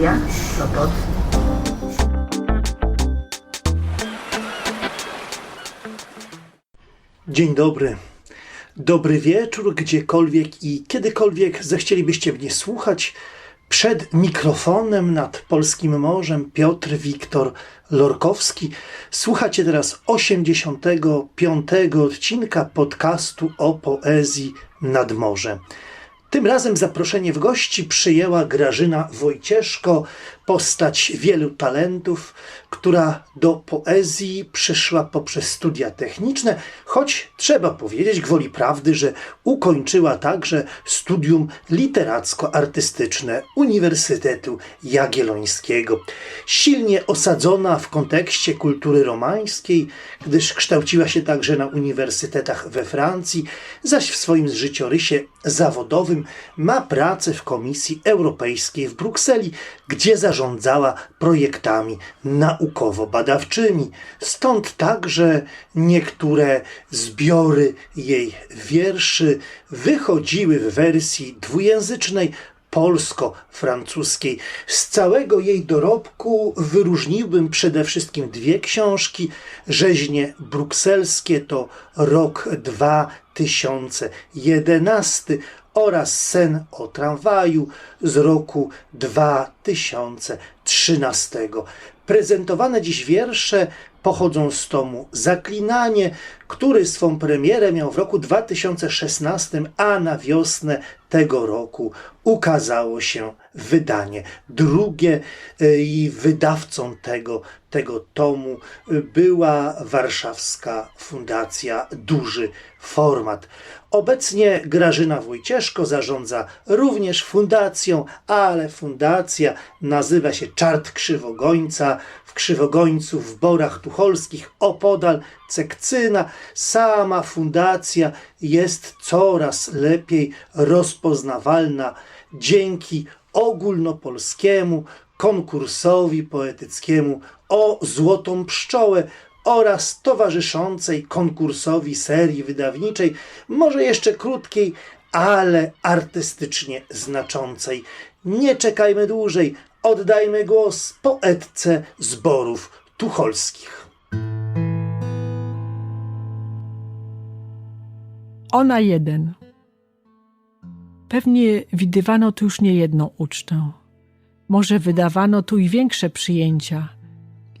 Stacja Sopot. Dzień dobry. Dobry wieczór, gdziekolwiek i kiedykolwiek zechcielibyście mnie słuchać. Przed mikrofonem nad polskim morzem Piotr Wiktor Lorkowski. Słuchacie teraz 85 odcinka podcastu o poezji nad morzem. Tym razem zaproszenie w gości przyjęła Grażyna Wojcieszko, postać wielu talentów, która do poezji przyszła poprzez studia techniczne, choć trzeba powiedzieć gwoli prawdy, że ukończyła także studium literacko-artystyczne Uniwersytetu Jagiellońskiego. Silnie osadzona w kontekście kultury romańskiej, gdyż kształciła się także na uniwersytetach we Francji, zaś w swoim życiorysie zawodowym ma pracę w Komisji Europejskiej w Brukseli, gdzie zarządzała projektami naukowo-badawczymi. Stąd także niektóre zbiory jej wierszy wychodziły w wersji dwujęzycznej polsko-francuskiej. Z całego jej dorobku wyróżniłbym przede wszystkim dwie książki. Rzeźnie brukselskie to rok 2011 oraz Sen o tramwaju z roku 2013. Prezentowane dziś wiersze pochodzą z tomu Zaklinanie, który swą premierę miał w roku 2016, a na wiosnę tego roku ukazało się wydanie drugie y, i wydawcą tego, tego tomu y, była warszawska fundacja Duży Format. Obecnie Grażyna Wojcieszko zarządza również fundacją, ale fundacja nazywa się Czart Krzywogońca. W Krzywogońcu, w Borach Tucholskich, opodal Cekcyna. Sama fundacja jest coraz lepiej rozpoznawalna dzięki ogólnopolskiemu konkursowi poetyckiemu o Złotą Pszczołę oraz towarzyszącej konkursowi serii wydawniczej, może jeszcze krótkiej, ale artystycznie znaczącej. Nie czekajmy dłużej, oddajmy głos poetce zborów tucholskich. Ona jeden. Pewnie widywano tu już niejedną ucztę. Może wydawano tu i większe przyjęcia.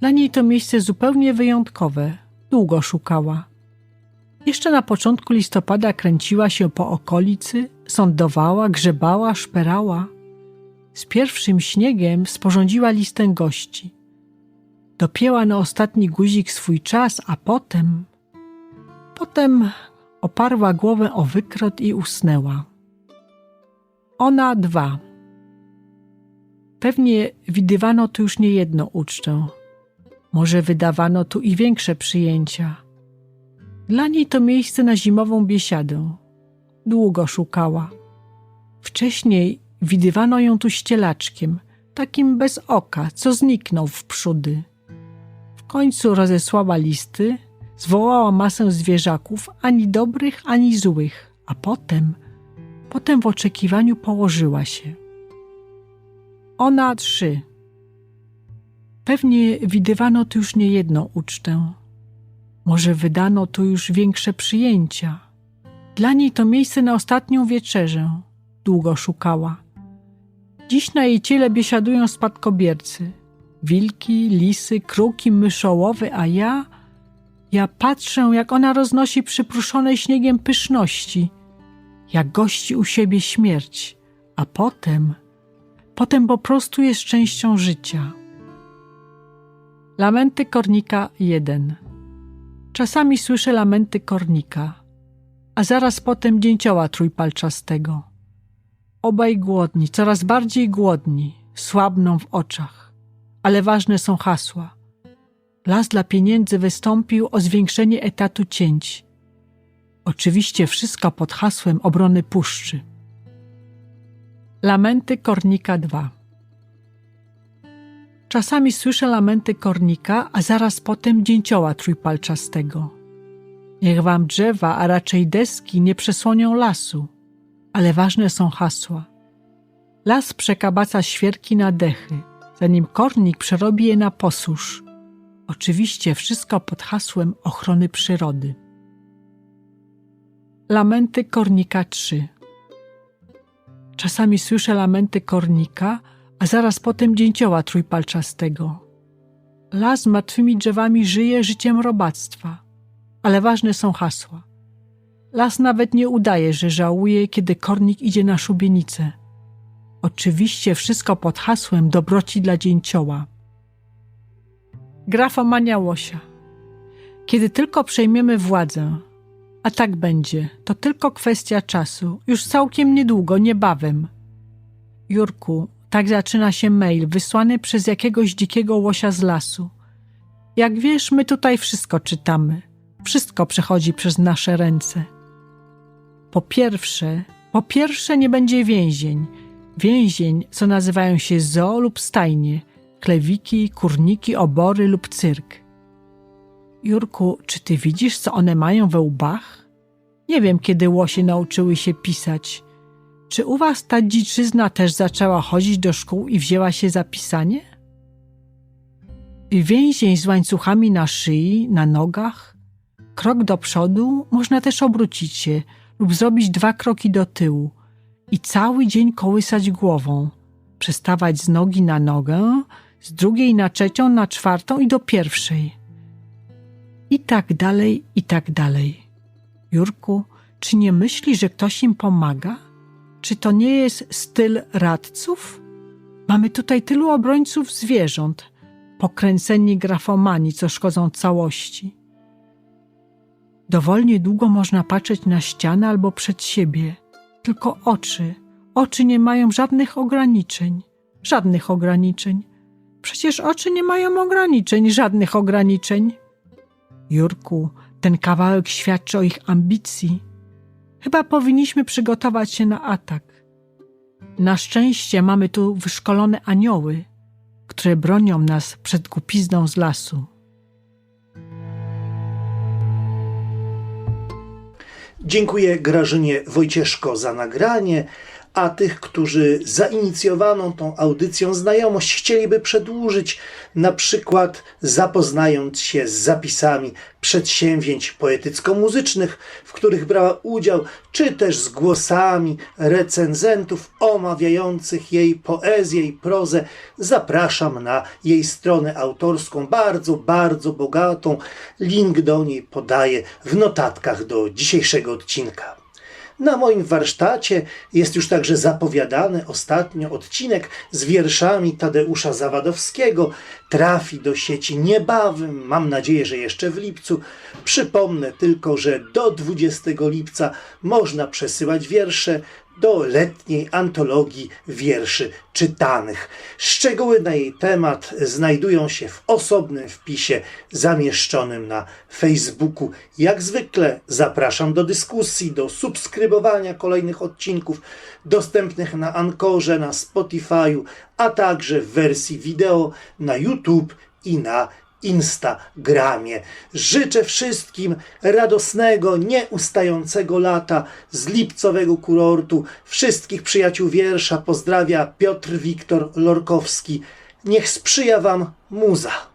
Dla niej to miejsce zupełnie wyjątkowe. Długo szukała. Jeszcze na początku listopada kręciła się po okolicy, sądowała, grzebała, szperała. Z pierwszym śniegiem sporządziła listę gości. Dopięła na ostatni guzik swój czas, a potem... Potem oparła głowę o wykrot i usnęła. Ona dwa. Pewnie widywano tu już niejedną ucztę. Może wydawano tu i większe przyjęcia. Dla niej to miejsce na zimową biesiadę. Długo szukała. Wcześniej widywano ją tu ścielaczkiem, takim bez oka, co zniknął w przódy. W końcu rozesłała listy, zwołała masę zwierzaków, ani dobrych, ani złych, a potem, potem w oczekiwaniu położyła się. Ona trzy. Pewnie widywano tu już niejedną ucztę. Może wydano tu już większe przyjęcia. Dla niej to miejsce na ostatnią wieczerzę. Długo szukała. Dziś na jej ciele biesiadują spadkobiercy. Wilki, lisy, kruki, myszołowy, a ja... Ja patrzę, jak ona roznosi przypruszone śniegiem pyszności, jak gości u siebie śmierć, a potem, potem po prostu jest częścią życia. Lamenty Kornika 1 Czasami słyszę lamenty Kornika, a zaraz potem dzięcioła trójpalczastego. Obaj głodni, coraz bardziej głodni, słabną w oczach, ale ważne są hasła. Las dla pieniędzy wystąpił o zwiększenie etatu cięć. Oczywiście wszystko pod hasłem obrony puszczy. Lamenty Kornika 2 Czasami słyszę lamenty kornika, a zaraz potem dzięcioła trójpalczastego. Niech wam drzewa, a raczej deski nie przesłonią lasu, ale ważne są hasła. Las przekabaca świerki na dechy, zanim kornik przerobi je na posłusz. Oczywiście wszystko pod hasłem ochrony przyrody. Lamenty Kornika 3 Czasami słyszę lamenty kornika, a zaraz potem dzięcioła trójpalczastego. Las martwymi drzewami żyje życiem robactwa, ale ważne są hasła. Las nawet nie udaje, że żałuje, kiedy kornik idzie na szubienicę. Oczywiście wszystko pod hasłem dobroci dla dzięcioła. Grafomania Łosia Kiedy tylko przejmiemy władzę, a tak będzie, to tylko kwestia czasu, już całkiem niedługo, niebawem. Jurku, tak zaczyna się mail wysłany przez jakiegoś dzikiego łosia z lasu. Jak wiesz, my tutaj wszystko czytamy. Wszystko przechodzi przez nasze ręce. Po pierwsze, po pierwsze nie będzie więzień. Więzień, co nazywają się zoo lub stajnie, klewiki, kurniki, obory lub cyrk. Jurku, czy ty widzisz, co one mają we łbach? Nie wiem, kiedy łosie nauczyły się pisać. Czy u was ta dziczyzna też zaczęła chodzić do szkół i wzięła się za pisanie? Więzień z łańcuchami na szyi, na nogach. Krok do przodu można też obrócić się lub zrobić dwa kroki do tyłu i cały dzień kołysać głową, przestawać z nogi na nogę, z drugiej na trzecią, na czwartą i do pierwszej. I tak dalej, i tak dalej. Jurku, czy nie myśli, że ktoś im pomaga? Czy to nie jest styl radców? Mamy tutaj tylu obrońców zwierząt, pokręceni grafomani, co szkodzą całości. Dowolnie długo można patrzeć na ścianę albo przed siebie. Tylko oczy. Oczy nie mają żadnych ograniczeń. Żadnych ograniczeń. Przecież oczy nie mają ograniczeń, żadnych ograniczeń. Jurku, ten kawałek świadczy o ich ambicji. Chyba powinniśmy przygotować się na atak. Na szczęście mamy tu wyszkolone anioły, które bronią nas przed głupizną z lasu. Dziękuję Grażynie Wojcieszko za nagranie, a tych, którzy zainicjowaną tą audycją znajomość chcieliby przedłużyć, na przykład zapoznając się z zapisami przedsięwzięć poetycko-muzycznych, w których brała udział, czy też z głosami recenzentów omawiających jej poezję i prozę, zapraszam na jej stronę autorską, bardzo, bardzo bogatą. Link do niej podaję w notatkach do dzisiejszego odcinka. Na moim warsztacie jest już także zapowiadany ostatnio odcinek z wierszami Tadeusza Zawadowskiego. Trafi do sieci niebawem, mam nadzieję, że jeszcze w lipcu. Przypomnę tylko, że do 20 lipca można przesyłać wiersze do letniej antologii wierszy czytanych. Szczegóły na jej temat znajdują się w osobnym wpisie zamieszczonym na Facebooku. Jak zwykle zapraszam do dyskusji, do subskrybowania kolejnych odcinków dostępnych na Ankorze, na Spotify'u, a także w wersji wideo na YouTube i na Instagramie. Życzę wszystkim radosnego, nieustającego lata z lipcowego kurortu. Wszystkich przyjaciół wiersza pozdrawia Piotr Wiktor Lorkowski. Niech sprzyja Wam muza.